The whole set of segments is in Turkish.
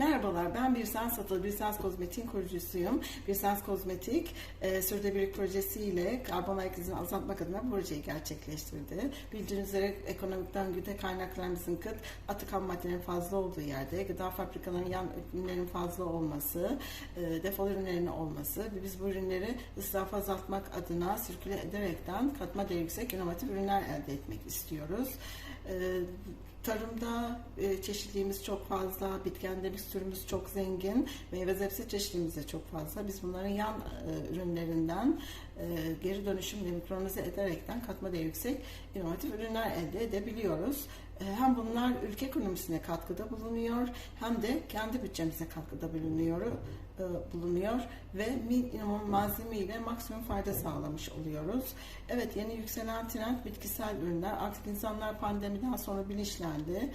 Merhabalar, ben Birsens Satılı, Birsens Kozmetik'in kurucusuyum. Birsens Kozmetik, e, Sürdürülebilirlik projesiyle karbon ayak izini azaltmak adına projeyi gerçekleştirdi. Bildiğiniz üzere ekonomik döngüde kaynaklarımızın kıt, atık ham maddelerin fazla olduğu yerde, gıda fabrikalarının yan ürünlerin fazla olması, e, defol ürünlerinin olması ve biz bu ürünleri ısrafı azaltmak adına sirküle ederekten katma değeri yüksek inovatif ürünler elde etmek istiyoruz. E, Tarımda e, çeşitliliğimiz çok fazla, bitkenlerimiz türümüz çok zengin, meyve sebze çeşitliliğimiz de çok fazla. Biz bunların yan e, ürünlerinden e, geri dönüşüm ve mikronize ederekten katma değeri yüksek inovatif ürünler elde edebiliyoruz. E, hem bunlar ülke ekonomisine katkıda bulunuyor hem de kendi bütçemize katkıda bulunuyor e, bulunuyor ve minimum malzeme ile maksimum fayda sağlamış oluyoruz. Evet yeni yükselen trend bitkisel ürünler. Artık insanlar pandemiden sonra bilinçlendi.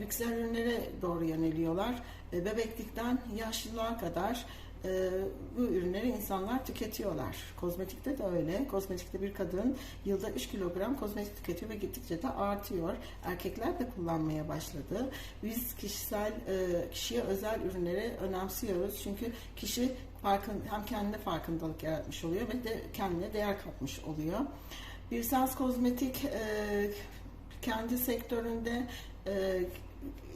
Bitkisel ürünlere doğru yöneliyorlar. E, bebeklikten yaşlılığa kadar e, bu ürünleri insanlar tüketiyorlar. Kozmetikte de öyle. Kozmetikte bir kadın yılda 3 kilogram kozmetik tüketiyor ve gittikçe de artıyor. Erkekler de kullanmaya başladı. Biz kişisel e, kişiye özel ürünleri önemsiyoruz. Çünkü kişi farkın, hem kendine farkındalık yaratmış oluyor ve de kendine değer katmış oluyor. Bir Sens Kozmetik e, kendi sektöründe e,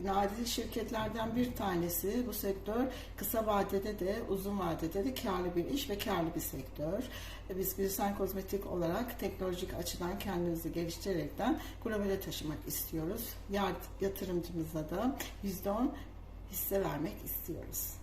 nadide şirketlerden bir tanesi. Bu sektör kısa vadede de uzun vadede de karlı bir iş ve karlı bir sektör. Biz Gülsen Kozmetik olarak teknolojik açıdan kendimizi geliştirerekten globale taşımak istiyoruz. Yatırımcımıza da %10 hisse vermek istiyoruz.